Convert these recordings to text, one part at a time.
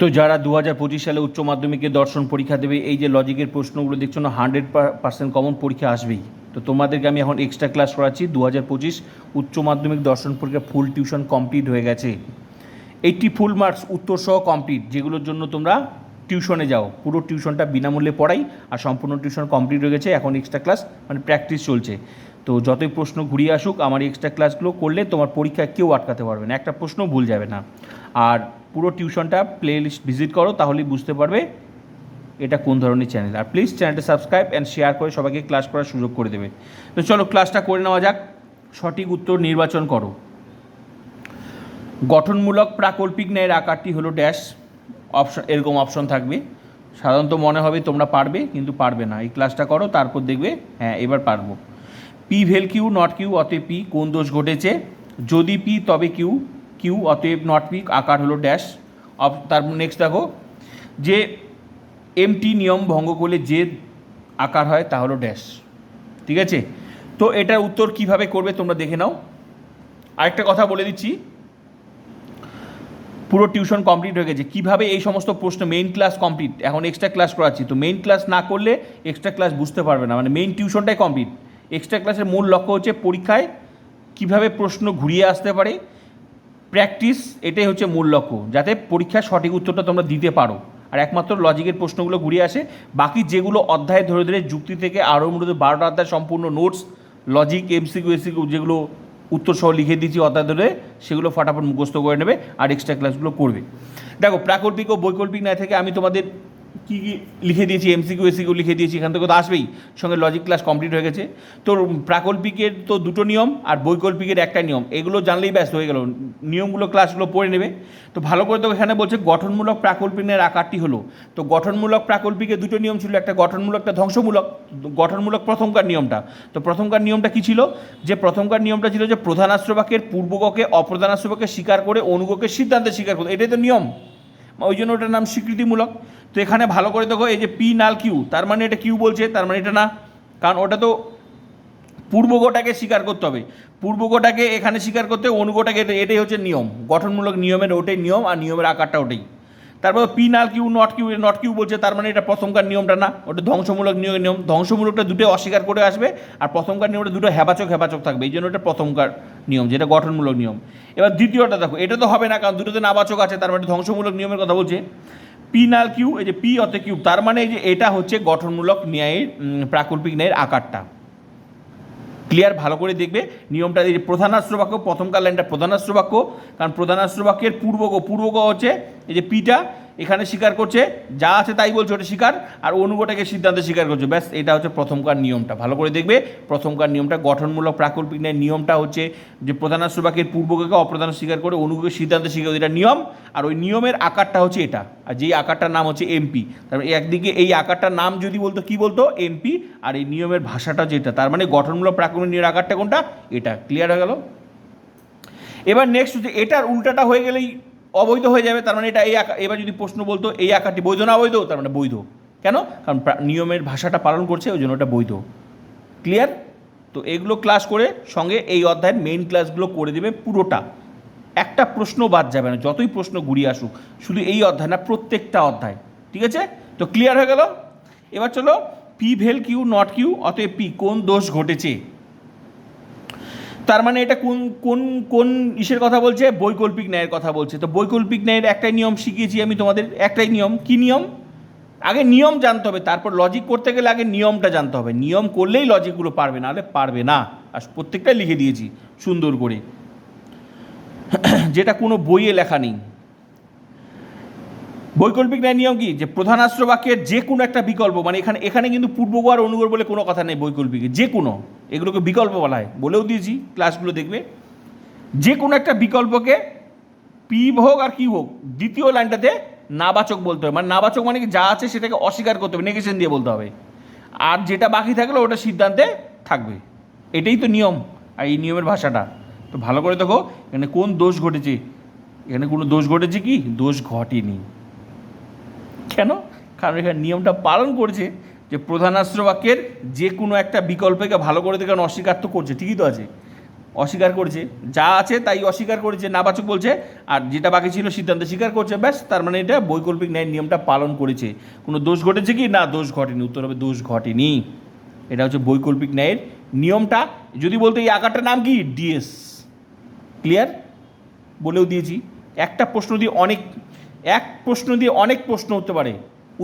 তো যারা দু হাজার পঁচিশ সালে উচ্চ মাধ্যমিকে দর্শন পরীক্ষা দেবে, এই যে লজিকের প্রশ্নগুলো দেখছ না হান্ড্রেড পার্সেন্ট কমন পরীক্ষা আসবেই। তো তোমাদেরকে আমি এখন এক্সট্রা ক্লাস করাচ্ছি। দু হাজার পঁচিশ উচ্চ মাধ্যমিক দর্শন পরীক্ষা ফুল টিউশন কমপ্লিট হয়ে গেছে। এইটটি ফুল মার্কস উত্তর সহ কমপ্লিট যেগুলোর জন্য তোমরা টিউশনে যাও। পুরো টিউশনটা বিনামূল্যে পড়াই আর সম্পূর্ণ টিউশন কমপ্লিট হয়ে গেছে। এখন এক্সট্রা ক্লাস মানে প্র্যাকটিস চলছে। তো যতই প্রশ্ন ঘুরিয়ে আসুক, আমার এক্সট্রা ক্লাসগুলো করলে তোমার পরীক্ষায় কেউ আটকাতে পারবে না। একটা প্রশ্ন ভুল যাবে না। আর পুরো টিউশনটা প্লে লিস্ট ভিজিট করো, তাহলেই বুঝতে পারবে এটা কোন ধরনের চ্যানেল আর প্লিজ চ্যানেলটা সাবস্ক্রাইব অ্যান্ড শেয়ার করে সবাইকে ক্লাস করার সুযোগ করে দেবে। তো চলো ক্লাসটা করে নেওয়া যাক। সঠিক উত্তর নির্বাচন করো। গঠনমূলক প্রাকল্পিক ন্যায়ের আকারটি হলো ড্যাশ অপশন এরকম অপশন থাকবে। সাধারণত মনে হবে তোমরা পারবে, কিন্তু পারবে না। এই ক্লাসটা করো, তারপর দেখবে হ্যাঁ এবার পারব। পি ভেল কিউ নট কিউ অতএব পি কোন দোষ ঘটেছে? যদি পি তবে কিউ কিউ অতএব নট পি আকার হলো ড্যাশ তার নেক্সট দেখো, যে এমটি নিয়ম ভঙ্গ করলে যে আকার হয় তা হলো ড্যাশ ঠিক আছে? তো এটার উত্তর কীভাবে করবে তোমরা দেখে নাও। আরেকটা কথা বলে দিচ্ছি, পুরো টিউশন কমপ্লিট হয়ে গেছে। কীভাবে এই সমস্ত প্রশ্ন মেইন ক্লাস কমপ্লিট এখন এক্সট্রা ক্লাস করাচ্ছি। তো মেইন ক্লাস না করলে এক্সট্রা ক্লাস বুঝতে পারবে না মানে মেইন টিউশনটাই কমপ্লিট এক্সট্রা ক্লাসের মূল লক্ষ্য হচ্ছে পরীক্ষায় কীভাবে প্রশ্ন ঘুরিয়ে আসতে পারে প্র্যাকটিস এটাই হচ্ছে মূল লক্ষ্য, যাতে পরীক্ষার সঠিক উত্তরটা তোমরা দিতে পারো। আর একমাত্র লজিকের প্রশ্নগুলো ঘুরিয়ে আসে, বাকি যেগুলো অধ্যায় ধরে ধরে যুক্তি থেকে আরও মূলত বারোটা অধ্যায় সম্পূর্ণ নোটস লজিক এমসিকিউ এসিকিউ যেগুলো উত্তরসহ লিখে দিয়েছি অধ্যায় ধরে, সেগুলো ফটাফট মুখস্থ করে নেবে আর এক্সট্রা ক্লাসগুলো করবে। দেখো, প্রাকল্পিক ও বৈকল্পিক ন্যায় থেকে আমি তোমাদের কী কী লিখে দিয়েছি এমসিকিউ এসিকিউ লিখে দিয়েছি, এখান থেকে তো আসবেই। সঙ্গে লজিক ক্লাস কমপ্লিট হয়ে গেছে। তো প্রাকল্পিকের তো দুটো নিয়ম আর বৈকল্পিকের একটা নিয়ম। এগুলো জানলেই ব্যস্ত হয়ে গেল। নিয়মগুলো ক্লাসগুলো পড়ে নেবে। তো ভালো করে তো এখানে বলছে, গঠনমূলক প্রাকল্পিকের আকারটি হলো। তো গঠনমূলক প্রাকল্পিকের দুটো নিয়ম ছিল। একটা গঠনমূলক একটা ধ্বংসমূলক, গঠনমূলক প্রথমকার নিয়মটা। তো প্রথমকার নিয়মটা কী ছিল? যে প্রথমকার নিয়মটা ছিল যে প্রধানাশ্রবাকের পূর্বগকে অপ্রধানাশ্রবাকে স্বীকার করে অনুগকে সিদ্ধান্তে স্বীকার করতে এটাই তো নিয়ম। ওই জন্য ওটার নাম স্বীকৃতিমূলক। তো এখানে ভালো করে দেখো, এই যে পি নাল কিউ, তার মানে এটা কিউ বলছে, তার মানে এটা না। কারণ ওটা তো পূর্বগোটাকে স্বীকার করতে হবে। পূর্বগোটাকে এখানে স্বীকার করতে অনুগোটাকে এটাই হচ্ছে নিয়ম। গঠনমূলক নিয়মের ওটাই নিয়ম আর নিয়মের আকারটা ওটাই। তারপর P null Q, not Q not Q বলছে, তার মানে এটা প্রথমকার নিয়মটা না। ওটা ধ্বংসমূলক নিয়ম নিয়ম। ধ্বংসমূলকটা দুটো অস্বীকার করে আসবে, আর প্রথমকার নিয়মটা দুটো হেবাচক হেবাচক থাকবে। এই জন্য ওটা প্রথমকার। নিয়ম, যেটা গঠনমূলক নিয়ম। এবার দ্বিতীয়টা দেখো, এটা তো হবে না, কারণ দুটোতে নাবাচক আছে, তার মানে ধ্বংসমূলক নিয়মের কথা বলছে। পি নাল কিউ, এই যে পি অতে কিউ, তার মানে এই যে এটা হচ্ছে গঠনমূলক ন্যায়ের প্রাকল্পিক ন্যায়ের আকারটা। ক্লিয়ার? ভালো করে দেখবে, নিয়মটা এই যে প্রধানাস্ত্র বাক্য, প্রথমকার লাইনটা প্রধানাস্ত্র বাক্য, কারণ প্রধানাস্ত্র বাক্যের পূর্বক পূর্বক হচ্ছে এই যে পিটা এখানে স্বীকার করছে, যা আছে তাই বলছে, ওটা স্বীকার, আর অনুগটাকে সিদ্ধান্তে স্বীকার করছে। ব্যাস, এটা হচ্ছে প্রথমকার নিয়মটা। ভালো করে দেখবে, প্রথমকার নিয়মটা, গঠনমূলক প্রাকল্পিক ন্যায় নিয়মটা হচ্ছে যে প্রধানাস্ত্র বাক্যের পূর্বকে অপ্রধান স্বীকার করে, অনুগকে সিদ্ধান্তে স্বীকার করে। এটা নিয়ম, আর ওই নিয়মের আকারটা হচ্ছে এটা। আর যেই আকারটার নাম হচ্ছে এমপি তারপরে একদিকে এই আকারটার নাম যদি বলতো, কি বলতো? এমপি আর এই নিয়মের ভাষাটা যেটা তার মানে গঠনমূলক প্রাকল্পিক নিয়মের আকারটা কোনটা? এটা। ক্লিয়ার হয়ে গেল? এবার নেক্সট হচ্ছে, এটার উল্টাটা হয়ে গেলেই অবৈধ হয়ে যাবে, তার মানে এটা এই আঁকা এবার যদি প্রশ্ন বলতো, এই আঁকাটি বৈধ না অবৈধ, তার মানে বৈধ। কেন? কারণ নিয়মের ভাষাটা পালন করছে, ওই জন্য ওটা বৈধ। ক্লিয়ার তো এগুলো ক্লাস করে সঙ্গে এই অধ্যায়ের মেইন ক্লাসগুলো করে দেবে পুরোটা। একটা প্রশ্ন বাদ যাবে না, যতই প্রশ্ন ঘুরিয়ে আসুক, শুধু এই অধ্যায় না, প্রত্যেকটা অধ্যায়। ঠিক আছে? তো ক্লিয়ার হয়ে গেল? এবার চলো পি ভেল কিউ নট কিউ অতএব পি কোন দোষ ঘটেছে? তার মানে এটা কোন কোন কোন ইসের কথা বলছে? বৈকল্পিক ন্যায়ের কথা বলছে। তো বৈকল্পিক ন্যায়ের একটাই নিয়ম শিখিয়েছি আমি তোমাদের। একটাই নিয়ম। কি নিয়ম? আগে নিয়ম জানতে হবে, তারপর লজিক করতে গেলে আগে নিয়মটা জানতে হবে। নিয়ম করলেই লজিকগুলো পারবে, নাহলে পারবে না। আর প্রত্যেকটাই লিখে দিয়েছি, সুন্দর করে। যেটা কোনো বইয়ে লেখা নেই। বৈকল্পিক ন্যায় নিয়ম কি? যে প্রধানাস্ত্র বাক্যের যে কোনো একটা বিকল্প মানে এখানে এখানে কিন্তু পূর্বগো আর অনুগর বলে কোনো কথা নেই বৈকল্পিকে। যে কোনো এগুলোকে বিকল্প বলা হয়। বলেও দিয়েছি, ক্লাসগুলো দেখবে। যে কোনো একটা বিকল্পকে পি হোক আর কি হোক দ্বিতীয় লাইনটাতে নাবাচক বলতে হবে। মানে নাবাচক মানে কি? যা আছে সেটাকে অস্বীকার করতে হবে, নেগেশন দিয়ে বলতে হবে। আর যেটা বাকি থাকলে, ওটা সিদ্ধান্তে থাকবে। এটাই তো নিয়ম, আর এই নিয়মের ভাষাটা। তো ভালো করে দেখো, এখানে কোন দোষ ঘটেছে? এখানে কোনো দোষ ঘটেছে কি? দোষ ঘটেনি। কেন? কারণ এখানে নিয়মটা পালন করছে যে প্রধানাস্ত্র বাক্যের যে কোনো একটা বিকল্পকে ভালো করে দেখে অস্বীকার তো করছে, ঠিকই তো আছে। অস্বীকার করেছে, যা আছে তাই অস্বীকার করেছে, নাবাচক বলছে, আর যেটা বাকি ছিল সিদ্ধান্ত স্বীকার করছে, ব্যাস, তার মানে এটা বৈকল্পিক ন্যায় নিয়মটা পালন করেছে। কোনো দোষ ঘটেছে কি? না, দোষ ঘটেনি, উত্তর হবে দোষ ঘটেনি। এটা হচ্ছে বৈকল্পিক ন্যায়ের নিয়মটা। যদি বলতো এই আকারটার নাম কি? ডিএস। ক্লিয়ার? বলেও দিয়েছি। একটা প্রশ্ন দিয়ে অনেক এক প্রশ্ন দিয়ে অনেক প্রশ্ন হতে পারে।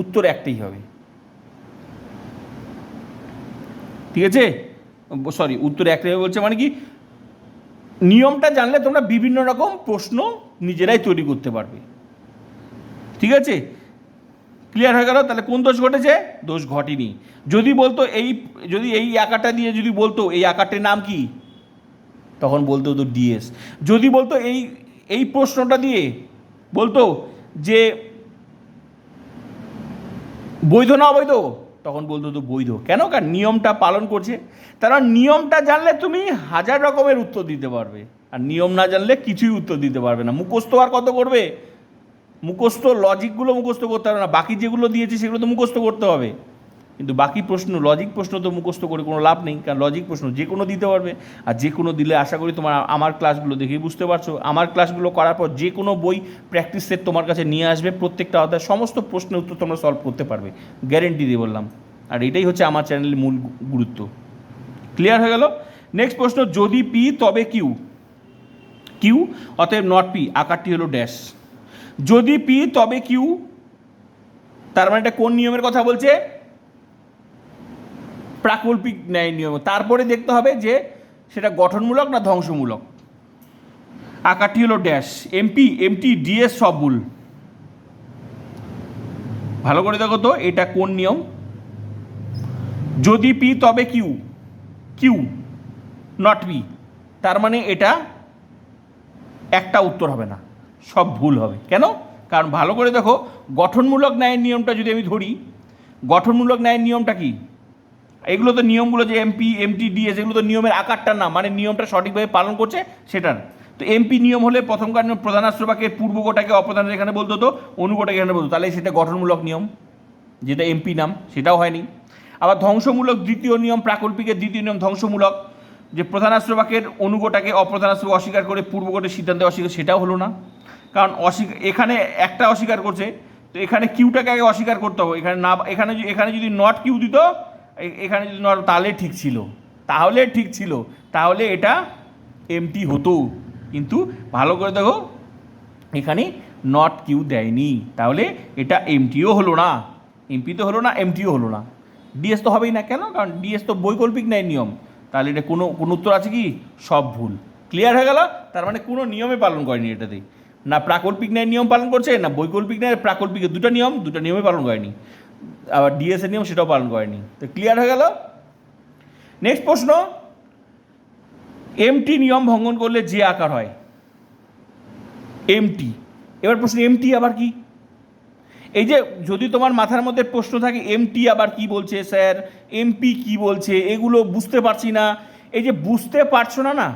উত্তর একটাই হবে। ঠিক আছে? সরি, উত্তর একটাই বলছে মানে কি? নিয়মটা জানলে তোমরা বিভিন্ন রকম প্রশ্ন নিজেরাই তৈরি করতে পারবে। ঠিক আছে? ক্লিয়ার হয়ে গেল? তাহলে কোন দোষ ঘটেছে? দোষ ঘটেনি। যদি বলতো এই, যদি এই আকারটা দিয়ে যদি বলতো, এই আকারটির নাম কি? তখন বলতো তো ডিএস যদি বলতো এই এই প্রশ্নটা দিয়ে বলতো যে বৈধ না অবৈধ? তখন বলতো তো বৈধ। কেন? কার নিয়মটা পালন করছে। তারা নিয়মটা জানলে তুমি হাজার রকমের উত্তর দিতে পারবে। আর নিয়ম না জানলে কিছুই উত্তর দিতে পারবে না। মুখস্থ আর কত করবে? মুখস্থ লজিকগুলো মুখস্থ করতে হবে না। বাকি যেগুলো দিয়েছে সেগুলো তো মুখস্থ করতে হবে। কিন্তু বাকি প্রশ্ন লজিক প্রশ্ন তো মুখস্থ করে কোনো লাভ নেই, কারণ লজিক প্রশ্ন যে কোনো দিতে পারবে, আর যে কোনো দিলে আশা করি তোমার আমার ক্লাসগুলো দেখেই বুঝতে পারছ। আমার ক্লাসগুলো করার পর যে কোনো বই প্র্যাকটিস সেট তোমার কাছে নিয়ে আসবে, প্রত্যেকটা অধ্যায় সমস্ত প্রশ্নের উত্তর তোমরা সলভ করতে পারবে। গ্যারেন্টি দিয়ে বললাম। আর এটাই হচ্ছে আমার চ্যানেলের মূল গুরুত্ব। ক্লিয়ার হয়ে গেল? নেক্সট প্রশ্ন, যদি পি তবে কিউ কিউ অতএব নট পি আকারটি হলো ড্যাশ যদি পি তবে কিউ তার মানে এটা কোন নিয়মের কথা বলছে? প্রাকল্পিক ন্যায় নিয়ম। তারপরে দেখতে হবে যে সেটা গঠনমূলক না ধ্বংসমূলক। আকারটি হলো ড্যাশ এমপি এমটি ডিএস সব ভুল ভালো করে দেখো তো, এটা কোন নিয়ম? যদি পি তবে কিউ কিউ নট পি তার মানে এটা একটা উত্তর হবে না। সব ভুল হবে। কেন? কারণ ভালো করে দেখো, গঠনমূলক ন্যায়ের নিয়মটা যদি আমি ধরি, গঠনমূলক ন্যায়ের নিয়মটা কি? এগুলো তো নিয়মগুলো যে এমপি এমটি ডিএস এগুলো তো নিয়মের আকারটা না মানে নিয়মটা সঠিকভাবে পালন করছে সেটার তো এমপি নিয়ম হলে প্রথমকার নিয়ম? প্রধানাশ্রবাকের পূর্বগোটাকে অপ্রধান এখানে বলতো তো অনুগোটাকে এখানে বলতো। তাহলে সেটা গঠনমূলক নিয়ম, যেটা এমপি নাম, সেটাও হয়নি। আবার ধ্বংসমূলক দ্বিতীয় নিয়ম, প্রাকল্পিকের দ্বিতীয় নিয়ম ধ্বংসমূলক, যে প্রধানাশ্রবাকের অনুগোটাকে অপ্রধানাশ্রব অস্বীকার করে পূর্বগোটের সিদ্ধান্তে অস্বীকার, সেটাও হলো না। কারণ অস্বীকার এখানে একটা অস্বীকার করছে, তো এখানে কিউটাকে আগে অস্বীকার করতে হবে। এখানে না, এখানে এখানে যদি নট কিউ দিত এখানে যদি নট তাহলে ঠিক ছিল। তাহলে ঠিক ছিল। তাহলে এটা এমটি হতো। কিন্তু ভালো করে দেখো, এখানে নট কিউ দেয়নি। তাহলে এটা এমটিও হলো না। এমপি তো হলো না এমটিও হলো না। ডিএস তো হবেই না কেন? কারণ ডিএস তো বৈকল্পিক ন্যায় নিয়ম। তাহলে এটা কোনো কোনো উত্তর আছে কি? সব ভুল। ক্লিয়ার হয়ে গেল? তার মানে কোনো নিয়মে পালন করেনি এটাতে। না প্রাকল্পিক ন্যায় নিয়ম পালন করছে, না বৈকল্পিক ন্যায় প্রাকল্পিকের দুটো নিয়ম, দুটো নিয়মে পালন করেনি। আবার ডিএস এর নিয়ম সেটাও পালন করেনি। তো ক্লিয়ার হয়ে গেল? নেক্সট প্রশ্ন এমটি নিয়ম ভঙ্গন করলে যে আকার হয়। এমটি এবার প্রশ্ন এমটি আবার কি? এই যে যদি তোমার মাথার মধ্যে প্রশ্ন থাকে এমটি আবার কি বলছে স্যার? এমপি কি বলছে? এগুলো বুঝতে পারছি না। এই যে বুঝতে পারছ না না,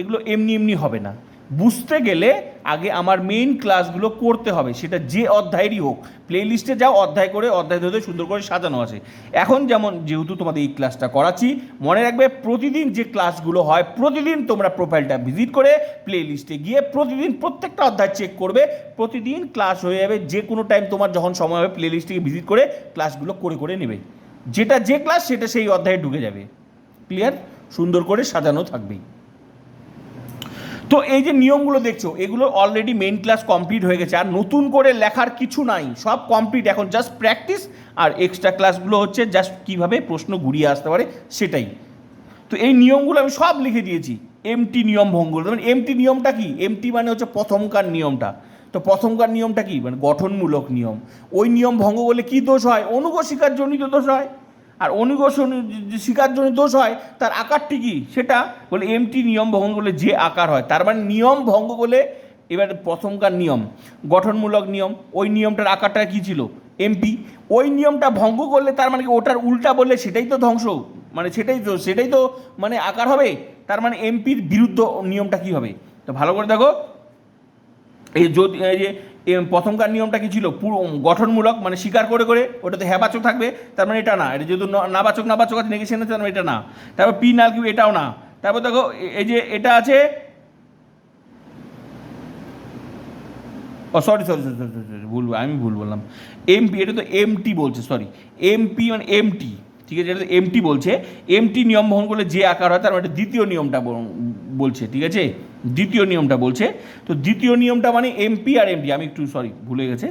এগুলো এমনি এমনি হবে না। বুঝতে গেলে আগে আমার মেইন ক্লাসগুলো করতে হবে, সেটা যে অধ্যায়েরই হোক। প্লে লিস্টে যাও অধ্যায় করে, অধ্যায় ধরে সুন্দর করে সাজানো আছে। এখন যেমন যেহেতু তোমাদের এই ক্লাসটা করাচ্ছি, মনে রাখবে প্রতিদিন যে ক্লাসগুলো হয়, প্রতিদিন তোমরা প্রোফাইলটা ভিজিট করে প্লে লিস্টে গিয়ে প্রতিদিন প্রত্যেকটা অধ্যায় চেক করবে। প্রতিদিন ক্লাস হয়ে যাবে, যে কোনো টাইম তোমার যখন সময় হবে প্লে লিস্টে ভিজিট করে ক্লাসগুলো করে করে নেবে। যেটা যে ক্লাস সেটা সেই অধ্যায়ে ঢুকে যাবে। ক্লিয়ার সুন্দর করে সাজানো থাকবেই। তো এই যে নিয়মগুলো দেখছ, এগুলো অলরেডি মেন ক্লাস কমপ্লিট হয়ে গেছে, আর নতুন করে লেখার কিছু নাই, সব কমপ্লিট এখন জাস্ট প্র্যাকটিস আর এক্সট্রা ক্লাসগুলো হচ্ছে জাস্ট কীভাবে প্রশ্ন ঘুরিয়ে আসতে পারে সেটাই। তো এই নিয়মগুলো আমি সব লিখে দিয়েছি এমটি নিয়ম ভঙ্গ মানে এমটি নিয়মটা কি? এমটি মানে হচ্ছে প্রথমকার নিয়মটা। তো প্রথমকার নিয়মটা কি? মানে গঠনমূলক নিয়ম। ওই নিয়ম ভঙ্গ করলে কি দোষ হয়? অনুগ শিকারজনিত দোষ হয়। আর অনুগ শিকারজনিত দোষ হয়, তার আকারটি কি? সেটা বলে এমটি নিয়ম ভঙ্গ করলে যে আকার হয়, তার মানে নিয়ম ভঙ্গ করলে এবার প্রথমকার নিয়ম, গঠনমূলক নিয়ম, ওই নিয়মটার আকারটা কি ছিল? এমপি ওই নিয়মটা ভঙ্গ করলে তার মানে ওটার উল্টা বললে সেটাই তো ধ্বংস মানে সেটাই তো সেটাই তো মানে আকার হবে, তার মানে এমপির বিরুদ্ধ নিয়মটা কি হবে? তো ভালো করে দেখো, এই যদি এই যে প্রথমকার নিয়মটা কি ছিল? পুরো গঠনমূলক মানে স্বীকার করে করে ওটাতে হ্যাবাচক থাকবে, তার মানে এটা না। এটা যেহেতু নাবাচক নাবাচক আছে নেগেশন আছে, তার মানে এটা না। তারপর পি নাল কিউ, এটাও না। তারপর দেখো এই যে এটা আছে, ও sorry sorry sorry sorry sorry ভুল, আমি ভুল বললাম। এমপি এটা তো এমটি বলছে সরি এমপি মানে এমটি ঠিক আছে তো এমটি বলছে। এমটি নিয়ম বহন করলে যে আকার হয় তার মানে দ্বিতীয় নিয়মটা বলছে, ঠিক আছে? দ্বিতীয় নিয়মটা বলছে। তো দ্বিতীয় নিয়মটা মানে এমপি আর এমটি আমি একটু সরি ভুলে গেছে।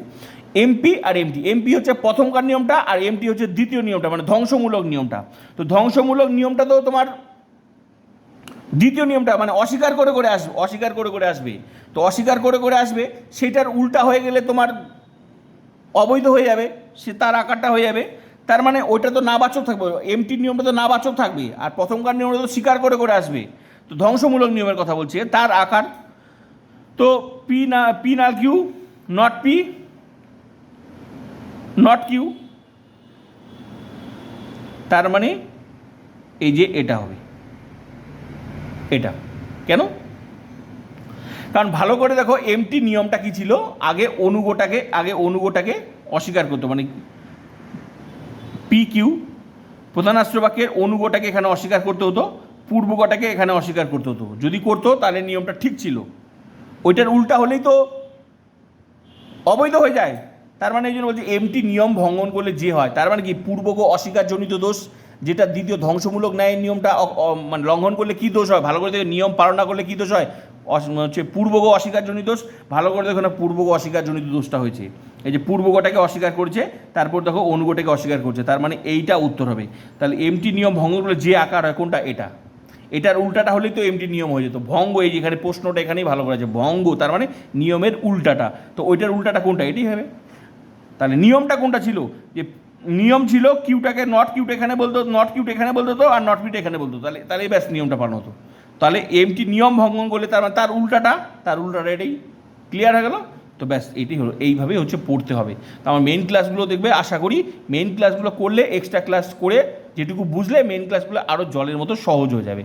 এমপি আর এমটি এমপি হচ্ছে প্রথমকার নিয়মটা আর এমটি হচ্ছে দ্বিতীয় নিয়মটা মানে ধ্বংসমূলক নিয়মটা। তো ধ্বংসমূলক নিয়মটা তো তোমার দ্বিতীয় নিয়মটা মানে অস্বীকার করে করে আসবে, অস্বীকার করে করে আসবে। তো অস্বীকার করে করে আসবে, সেটার উল্টা হয়ে গেলে তোমার অবৈধ হয়ে যাবে, সে তার আকারটা হয়ে যাবে। তার মানে ওইটা তো নাবাচক থাকবে এমটির নিয়মটা তো নাবাচক থাকবে, আর প্রথমকার নিয়মটা তো স্বীকার করে করে আসবে। তো ধ্বংসমূলক নিয়মের কথা বলছে, তার আকার। তো পি না পি না Q not P not Q তার মানে এই যে এটা হবে। এটা। কেন? কারণ ভালো করে দেখো, এমটি নিয়মটা কি ছিল? আগে অনুগোটাকে আগে অনুগোটাকে অস্বীকার করতো মানে পি কিউ প্রধানাস্ত্র বাক্যের অনুগোটাকে এখানে অস্বীকার করতে হতো, পূর্বগটাকে এখানে অস্বীকার করতে হতো। যদি করতো, তাহলে নিয়মটা ঠিক ছিল। ওইটার উল্টা হলেই তো অবৈধ হয়ে যায়। তার মানে এই জন্য বলছি এমটি নিয়ম ভঙ্গন করলে যে হয়, তার মানে কি, পূর্বগ অস্বীকারজনিত দোষ, যেটা দ্বিতীয় ধ্বংসমূলক ন্যায়ের নিয়মটা মানে লঙ্ঘন করলে কী দোষ হয়, ভালো করে নিয়ম পালন না করলে কী দোষ হয় হচ্ছে পূর্বগ অস্বীকারজনিত দোষ, ভালো করে দেখো না পূর্বগ অস্বীকারজনিত দোষটা হয়েছে। এই যে পূর্বগটাকে অস্বীকার করছে, তারপর দেখো অনুগটাকে অস্বীকার করছে, তার মানে এইটা উত্তর হবে। তাহলে এমটি নিয়ম ভঙ্গ করলে যে আকার হয় কোনটা? এটা। এটার উল্টাটা হলেই তো এমটি নিয়ম হয়ে যেত। ভঙ্গ, এই যে এখানে প্রশ্নটা এখানেই ভালো করেছে ভঙ্গ, তার মানে নিয়মের উল্টাটা। তো ওইটার উল্টাটা কোনটা? এটাই হবে। তাহলে নিয়মটা কোনটা ছিল? যে নিয়ম ছিল, কিউটাকে নট কিউট এখানে বলতো নট কিউট এখানে বলতো আর নট কিউট এখানে বলতো। তাহলে তাহলে ব্যাস নিয়মটা পালন হতো। তাহলে এমটি নিয়ম ভঙ্গন করলে তার মানে তার উল্টাটা তার উল্টাটা এটাই ক্লিয়ার হয়ে গেল। তো ব্যাস, এটাই হলো। এইভাবেই হচ্ছে পড়তে হবে। তো আমার মেন ক্লাসগুলো দেখবে, আশা করি মেন ক্লাসগুলো করলে এক্সট্রা ক্লাস করে যেটুকু বুঝলে মেন ক্লাসগুলো আরও জলের মতো সহজ হয়ে যাবে।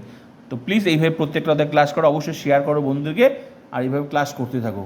তো প্লিজ এইভাবে প্রত্যেকটা ক্লাস করো, অবশ্যই শেয়ার করো বন্ধুদেরকে। আর এইভাবে ক্লাস করতে থাকো।